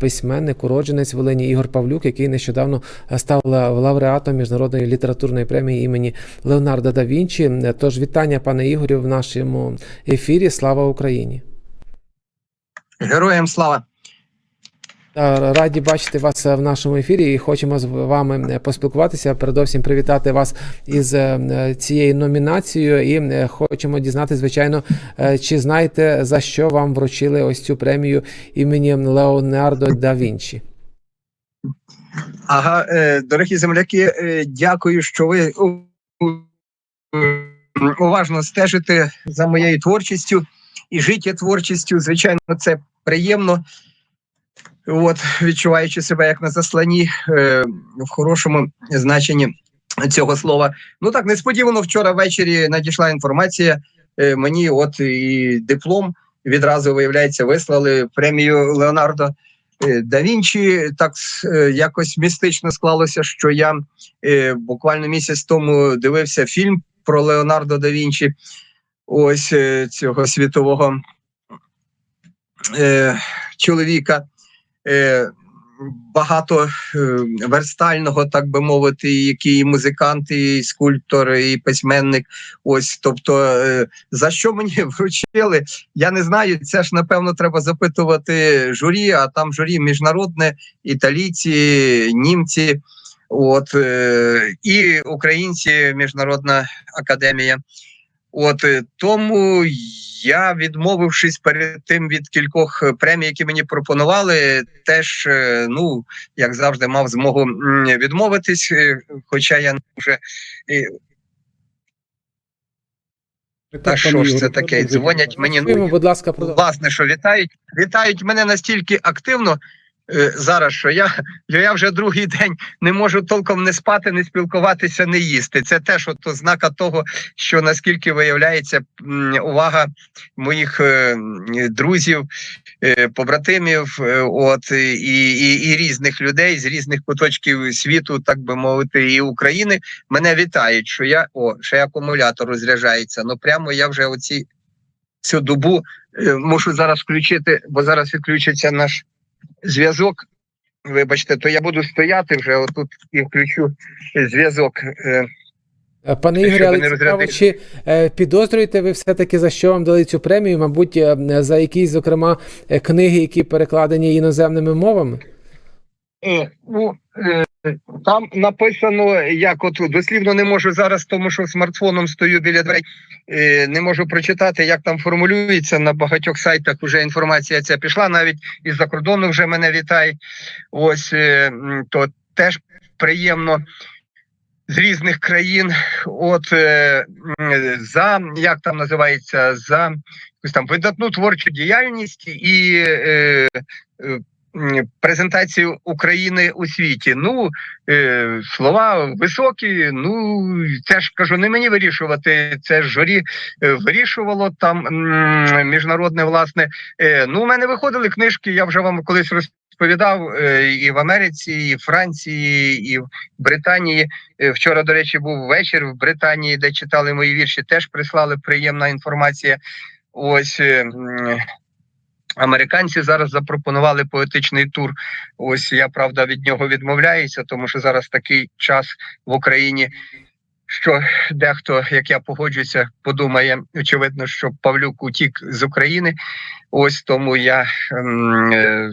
письменник, уродженець Волині Ігор Павлюк, який нещодавно став лауреатом міжнародної літературної премії імені Леонардо да Вінчі. Тож вітання, пане Ігорю, в нашому ефірі. Слава Україні! Героям слава! Раді бачити вас е, в нашому ефірі і хочемо з вами е, поспілкуватися. Передовсім привітати вас із е, цією номінацією. І хочемо дізнати, звичайно, чи знаєте за що вам вручили ось цю премію імені Леонардо да Вінчі? Ага, дорогі земляки, дякую, що ви уважно стежите за моєю творчістю і життєтворчістю. Звичайно, це приємно. От, відчуваючи себе як на засланні е, в хорошому значенні цього слова. Ну так, несподівано вчора ввечері надійшла інформація. Е, мені от і диплом відразу виявляється, вислали премію Леонардо е, да Вінчі. Так е, якось містично склалося, що я е, буквально місяць тому дивився фільм про Леонардо да Вінчі, ось е, цього світового е, чоловіка. Е, Багато е, верстального, так би мовити, який і музикант, і скульптор, і письменник. Ось, тобто, е, за що мені вручили, я не знаю. Це ж напевно треба запитувати журі, а там журі міжнародне, італійці, німці, от і українці, міжнародна академія. От е, тому я, відмовившись перед тим від кількох е, премій, які мені пропонували, теж е, ну як завжди мав змогу відмовитись. Хоча я вже е, та що ж це таке? Дзвонять мені. Ну, будь ласка, власне, що вітають, вітають мене настільки активно зараз, що я, я вже другий день не можу толком не спати, не спілкуватися, не їсти. Це теж от ознака того, що наскільки виявляється увага моїх е, друзів, е, побратимів, е, от і, і, і різних людей з різних куточків світу, так би мовити, і України. Мене вітають, що я о, ще акумулятор розряджається. Ну прямо я вже оці цю добу е, мушу зараз включити, бо зараз відключиться наш зв'язок. Вибачте, то я буду стояти вже отут і включу зв'язок. Е, Е, Пане Ігорі, але цікаво, чи е, підозрюєте ви все-таки за що вам дали цю премію? Мабуть, за якісь, зокрема, книги, які перекладені іноземними мовами? Е, ну, е, там написано, як от дослівно не можу зараз, тому що смартфоном стою біля дверей. Е, не можу прочитати, як там формулюється на багатьох сайтах. Вже інформація ця пішла. Навіть із-за кордону вже мене вітає. Ось е, то теж приємно. З різних країн, от е, за як там називається, за якусь там видатну творчу діяльність і презентацію України у світі. Ну е, слова високі. Ну це ж кажу, не мені вирішувати. Це журі е, вирішувало там міжнародне власне. Е, ну, у мене виходили книжки. Я вже вам колись розповідав е, і в Америці, і в Франції, і в Британії. Вчора, до речі, був вечір в Британії, де читали мої вірші. Теж прислали приємна інформація. Ось. Американці зараз запропонували поетичний тур. Ось я правда від нього відмовляюся, тому що зараз такий час в Україні, що дехто, як я погоджуюся, подумає очевидно, що Павлюк утік з України. Ось тому я, ем, е,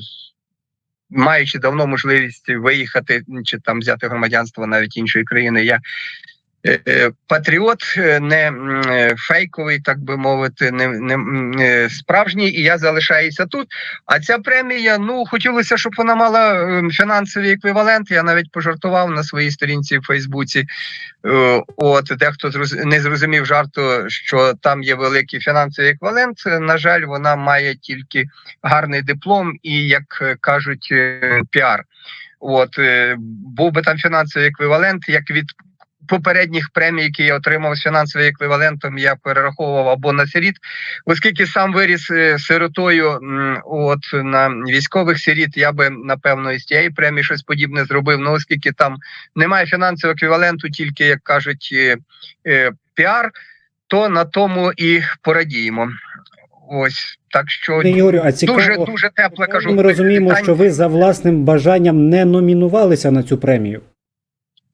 маючи давно можливість виїхати чи там взяти громадянство навіть іншої країни, я патріот, е, не е, фейковий, так би мовити, не, не е, справжній, і я залишаюся тут. А ця премія, ну хотілося, щоб вона мала е, фінансовий еквівалент. Я навіть пожартував на своїй сторінці в Фейсбуці. Е, От дехто не зрозумів жарту, що там є великий фінансовий еквівалент. Е, На жаль, вона має тільки гарний диплом і, як е, кажуть, е, піар. От е, був би там фінансовий еквівалент, як від попередніх премій, які я отримав з фінансовим еквівалентом, я перераховував або на сиріт, оскільки сам виріс е, сиротою, от на військових сиріт, я би напевно із тієї премії щось подібне зробив. Ну, оскільки там немає фінансового еквіваленту, тільки як кажуть, е, е, піар, то на тому і порадіємо. Ось так що Ігорю, а цікаво, дуже дуже тепло кажу. ми розуміємо, питання. що ви за власним бажанням не номінувалися на цю премію.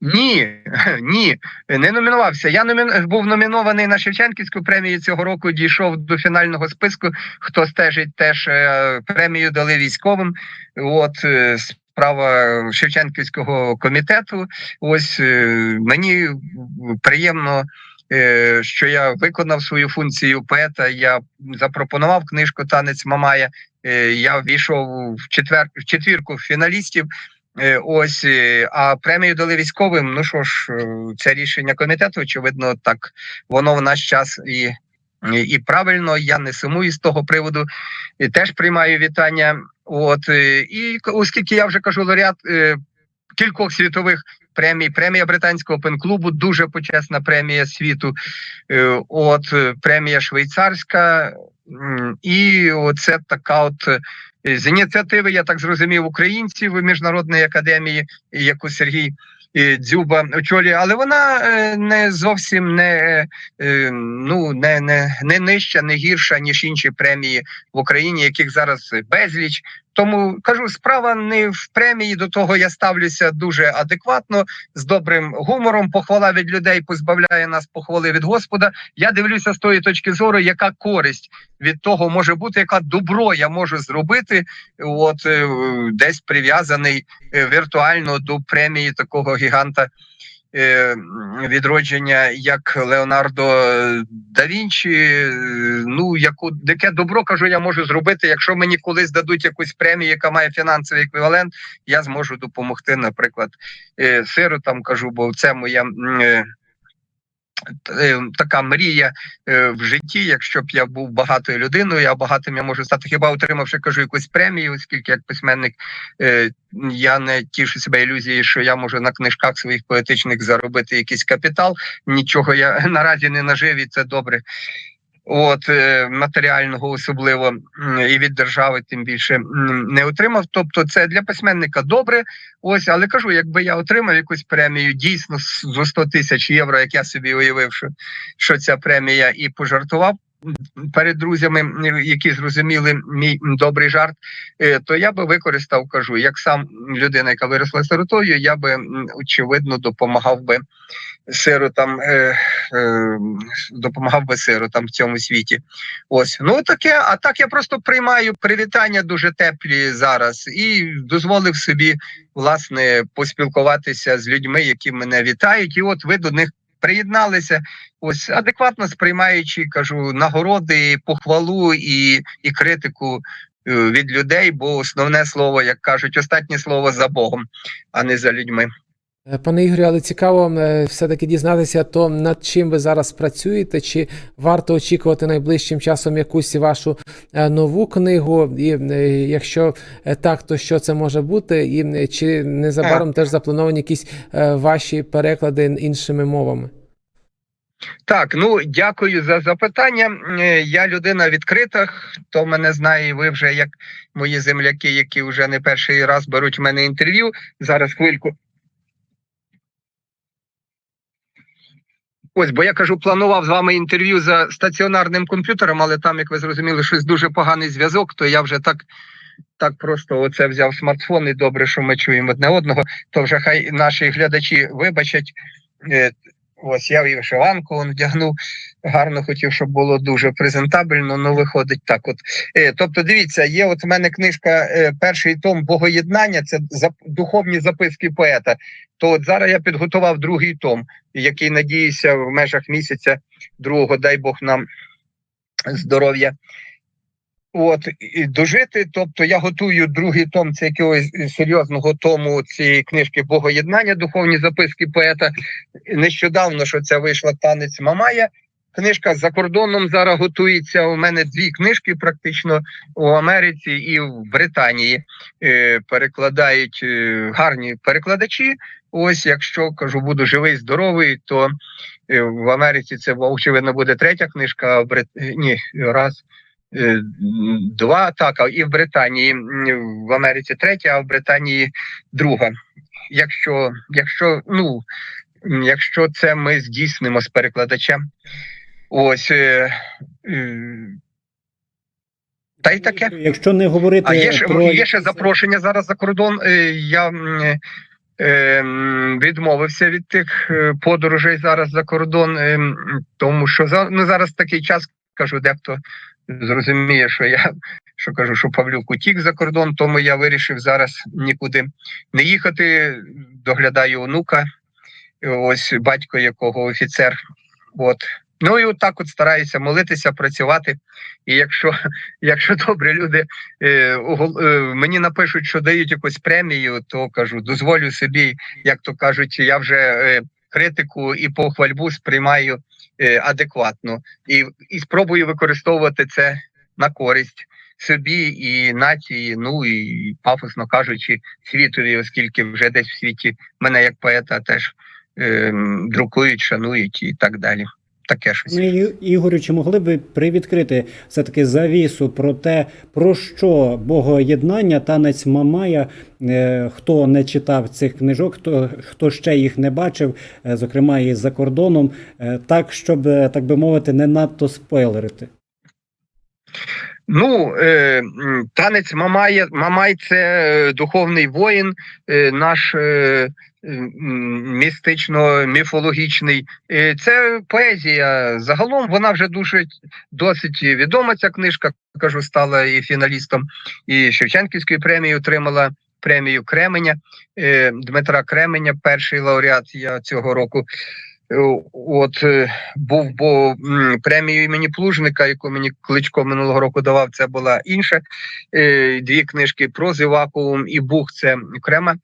Ні, ні, не номінувався. Я номін... був номінований на Шевченківську премію цього року. Дійшов до фінального списку. Хто стежить, теж е, премію дали військовим. От е, справа Шевченківського комітету. Ось е, мені приємно. Що я виконав свою функцію поета, я запропонував книжку Танець Мамая. Я війшов в четвер в четвірку фіналістів. Е, Ось, е, а премію дали військовим. Ну що ж, е, це рішення комітету, очевидно, так воно в наш час і, і, правильно. Я не сумую з того приводу. І теж приймаю вітання. От і оскільки я вже кажу лауреат кількох світових премій, премія британського пен-клубу, дуже почесна премія світу. Е, От е, премія швейцарська, і оце така от. е, з ініціативи, я так зрозумів, українців міжнародної академії, яку Сергій Дзюба очолює, але вона не зовсім не, ну, не, не, не нижча, не гірша, ніж інші премії в Україні, яких зараз безліч. Тому кажу, справа не в премії. До того я ставлюся дуже адекватно, з добрим гумором. Похвала від людей позбавляє нас похвали від Господа. Я дивлюся з тої точки зору, яка користь від того може бути, яка добро я можу зробити, от е, десь прив'язаний е, віртуально до премії такого гіганта відродження, як Леонардо да Вінчі. Е, Ну, яку яке добро кажу, я можу зробити. Якщо мені колись дадуть якусь премію, яка має фінансовий еквівалент, я зможу допомогти, наприклад, сиру сиротам кажу, бо це моя. Е, Така мрія е, в житті, якщо б я був багатою людиною, а багатим я можу стати хіба отримавши кажу якусь премію, оскільки як письменник е, я не тішу себе ілюзією, що я можу на книжках своїх поетичних заробити якийсь капітал. Нічого я наразі не нажив, і це добре. От е, матеріального особливо і від держави, тим більше не отримав. Тобто, це для письменника добре. Ось, але кажу, якби я отримав якусь премію дійсно зо 100 тисяч євро, як я собі уявив, що, що ця премія, і пожартував перед друзями, які зрозуміли мій добрий жарт, е, то я би використав, кажу, як сам людина, яка виросла сиротою, я би очевидно допомагав би сиротам, е, е, допомагав би сиротам в цьому світі. Ось ну таке. А так я просто приймаю привітання дуже теплі зараз і дозволив собі власне поспілкуватися з людьми, які мене вітають. І от ви до них приєдналися. Ось адекватно сприймаючи, кажу, нагороди, похвалу і, і критику е, від людей, бо основне слово, як кажуть, останнє слово за Богом, а не за людьми. Е, Пане Ігорю, але цікаво е, все-таки дізнатися, то над чим ви зараз працюєте, чи варто очікувати найближчим часом якусь вашу е, нову книгу, і якщо так, то що це може бути, і чи незабаром теж заплановані якісь ваші переклади іншими мовами? Так, ну дякую за запитання. Я людина відкрита. Хто мене знає, і ви вже як мої земляки, які вже не перший раз беруть в мене інтерв'ю. Зараз хвильку. Ось, бо я кажу, планував з вами інтерв'ю за стаціонарним комп'ютером, але там, як ви зрозуміли, щось дуже поганий зв'язок, то я вже так. Так просто оце взяв смартфон, і добре, що ми чуємо одне одного. То вже хай наші глядачі вибачать. Ось я і вишиванку он вдягнув. Гарно хотів, щоб було дуже презентабельно, ну виходить так. От е, тобто, дивіться, є от в мене книжка, е, перший том Богоєднання, це зап, духовні записки поета. То от зараз я підготував другий том, який надіюся в межах місяця другого, дай Бог нам здоров'я. От і дожити. Тобто я готую другий том це якогось серйозного тому цієї книжки Богоєднання, духовні записки поета. Нещодавно що це вийшла танець Мамая. Книжка за кордоном зараз готується. У мене дві книжки, практично у Америці і в Британії е, перекладають е, гарні перекладачі. Ось, якщо кажу, буду живий, здоровий, то е, в Америці це очевидно буде третя книжка. А в Брит... ні, раз. Е, Два так, а і в Британії в Америці третя, а в Британії друга. Якщо, якщо, ну, якщо це ми здійснимо з перекладачем, ось е, е, Та й таке. Якщо не говорити А є ще, про є ще запрошення зараз за кордон. Е, Я е, відмовився від тих подорожей зараз за кордон, е, тому що за, ну, зараз такий час, кажу, дехто зрозуміє, що я що кажу, що Павлюк утік за кордон, тому я вирішив зараз нікуди не їхати. Доглядаю онука, ось батько якого офіцер. От. Ну і от так от стараюся молитися, працювати. І якщо, якщо добрі люди е, е, мені напишуть, що дають якусь премію, то кажу, дозволю собі, як то кажуть, я вже е, критику і похвальбу сприймаю адекватно і, і спробую використовувати це на користь собі і нації, ну і пафосно кажучи, світові, оскільки вже десь в світі мене як поета теж е, друкують, шанують і так далі. Таке щось. Ну, Ігорю, чи могли б ви привідкрити все-таки завісу про те, про що богоєднання, танець Мамая, е, хто не читав цих книжок, хто, хто ще їх не бачив, е, зокрема і за кордоном, е, так, щоб, так би мовити, не надто спойлерити. Ну, е, танець Мамай, Мамай це е, духовний воїн, е, наш е, містично-міфологічний. Е, це поезія. Загалом вона вже дуже досить відома. Ця книжка кажу, стала і фіналістом і Шевченківської премії отримала премію Кременя е, Дмитра Кременя, перший лауреат я цього року. Е, От е, був бо премію імені Плужника, яку мені кличко минулого року давав. Це була інша. Е, Дві книжки про Зівакуум і Бух. Це окрема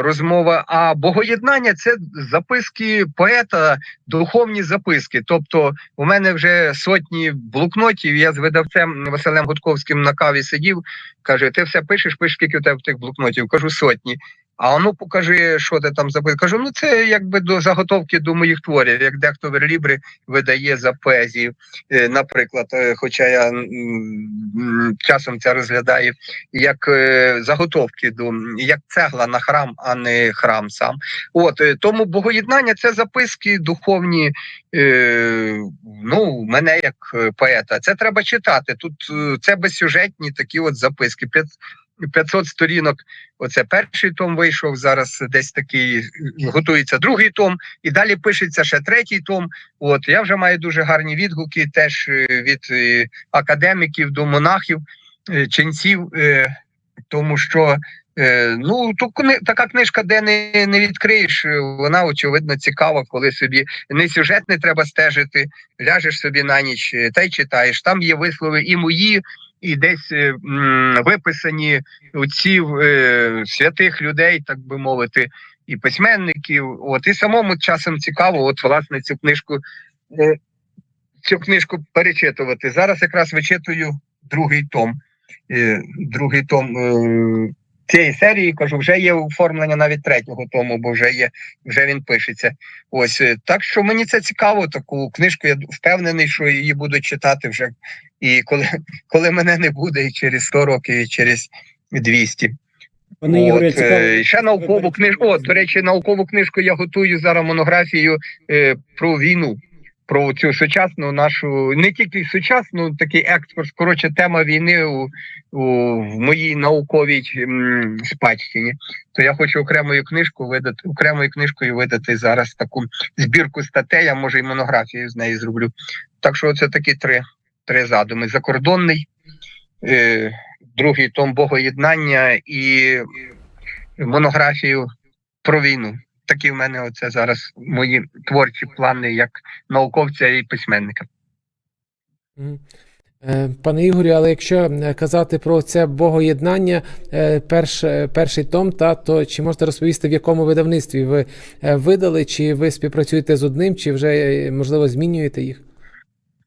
розмова. А богоєднання це записки поета, духовні записки. Тобто, у мене вже сотні блокнотів. Я з видавцем Василем Гудковським на каві сидів. каже: Ти все пишеш, пишеш, скільки у тебе тих блокнотів? Кажу сотні. А ну покажи, що ти там записав. Кажу, ну це якби до заготовки до моїх творів, як дехто верлібри видає за поезію, Е, наприклад. Е, Хоча я часом це розглядаю як е, заготовки до як цегла на храм, а не храм сам. От тому богоєднання це записки духовні. Ну, мене як поета. Це треба читати. Тут це безсюжетні такі от записки. П'ят- 500 сторінок. Оце перший том вийшов. Зараз десь такий е, готується другий том, і далі пишеться ще третій том. От я вже маю дуже гарні відгуки, теж е, від е, академіків до монахів, ченців, тому що. Ну, то така книжка, де не, не відкриєш, вона очевидно цікава, коли собі не сюжет не треба стежити, ляжеш собі на ніч та й читаєш. Там є вислови і мої, і десь е, виписані отців е, святих людей, так би мовити, і письменників. От і самому часом цікаво, от власне цю книжку, е, цю книжку перечитувати. Зараз якраз вичитую другий том. Другий том цієї серії кажу, вже є оформлення навіть третього тому, бо вже є, вже він пишеться. Ось е, так що мені це цікаво. Таку книжку я впевнений, що її будуть читати вже. І коли, коли мене не буде, і через 100 років, і через 200. Пане Ігорю, От, е, ще наукову книжку. О, до речі, наукову книжку я готую зараз монографію е, про війну, про цю сучасну нашу, не тільки сучасну, такий експорт. Коротше, тема війни у, у в моїй науковій м, спадщині. То я хочу окремою книжку видати, окремою книжкою видати зараз таку збірку статей, а може й монографію з неї зроблю. Так що це такі три, три задуми: закордонний. Е, другий том Богоєднання і монографію про війну. Такі в мене оце зараз мої творчі плани як науковця і письменника. Е, Пане Ігорю, але якщо казати про це богоєднання, е, перш, е, перший том, та, то чи можете розповісти, в якому видавництві ви видали, чи ви співпрацюєте з одним, чи вже, можливо, змінюєте їх?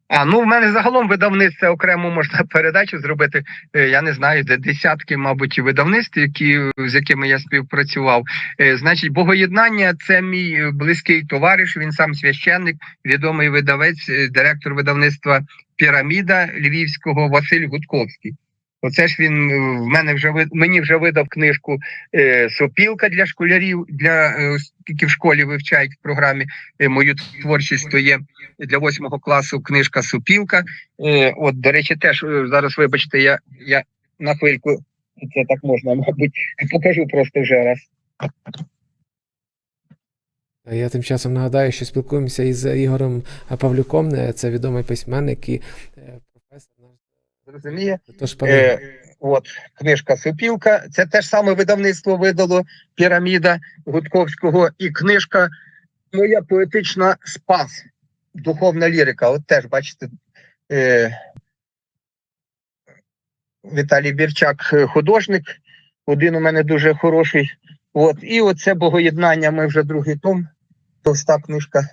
А ну в мене загалом видавництво окремо можна передачу зробити. е, Я не знаю, де десятки, мабуть, видавництв, які з якими я співпрацював. Е, Значить, богоєднання це мій близький товариш. Він сам священник, відомий видавець, е, директор видавництва Піраміда Львівського Василь Гудковський. Оце ж він е, в мене вже ви- мені вже видав книжку е, Сопілка для школярів, для е, оскільки в школі вивчають в програмі е, мою творчість, то є для восьмого класу книжка Сопілка. Е, от, до речі, теж е, зараз, вибачте, я, я на хвильку, це так можна, мабуть, покажу просто вже раз. Я тим часом нагадаю, що спілкуємося із Ігорем Павлюком, е, це відомий письменник і Тож, Е, от книжка Сопілка. Це те ж саме видавництво видало піраміда Гудковського, і книжка Моя поетична спас, духовна лірика. От теж бачите. Е, Віталій Бірчак, е, художник. Один у мене дуже хороший. От, і оце богоєднання. Ми вже другий том. Товста книжка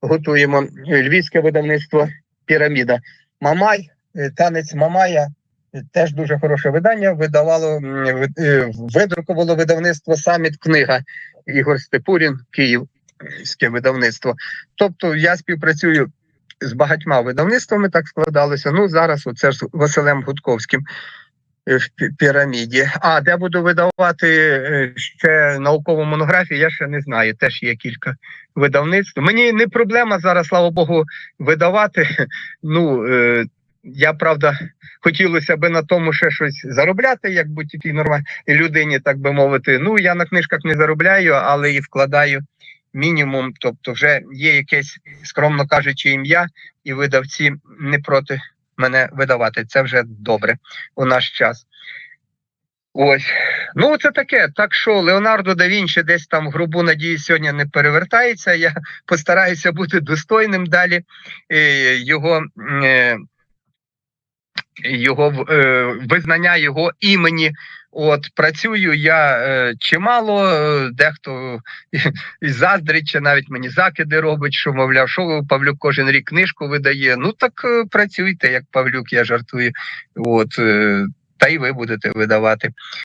готуємо. Львівське видавництво Піраміда. Мамай, танець Мамая. е, Теж дуже хороше видання. Видавало е, видрукувало видавництво Саміт книга Ігор Степурін, Київське видавництво. Тобто я співпрацюю з багатьма видавництвами, так складалося. Ну зараз оце ж Василем Гудковським е, в піраміді. А де буду видавати е, ще наукову монографію, я ще не знаю. Теж є кілька видавництв. Мені не проблема зараз, слава Богу, видавати. Ну е, я правда хотілося би на тому ще щось заробляти, як будь-якій нормальній людині, так би мовити. Ну я на книжках не заробляю, але і вкладаю мінімум. Тобто, вже є якесь, скромно кажучи, ім'я, і видавці не проти мене видавати. Це вже добре у наш час. Ось. Ну, це таке. Так що Леонардо да Вінчі десь там грубу надію сьогодні не перевертається. Я постараюся бути достойним далі. Е, його, е, його е, визнання його імені. От працюю я е, чимало, е, дехто і заздрить, чи навіть мені закиди робить, що мовляв, що Павлюк кожен рік книжку видає. Ну так е, працюйте, як Павлюк, я жартую. От, е, та й ви будете видавати.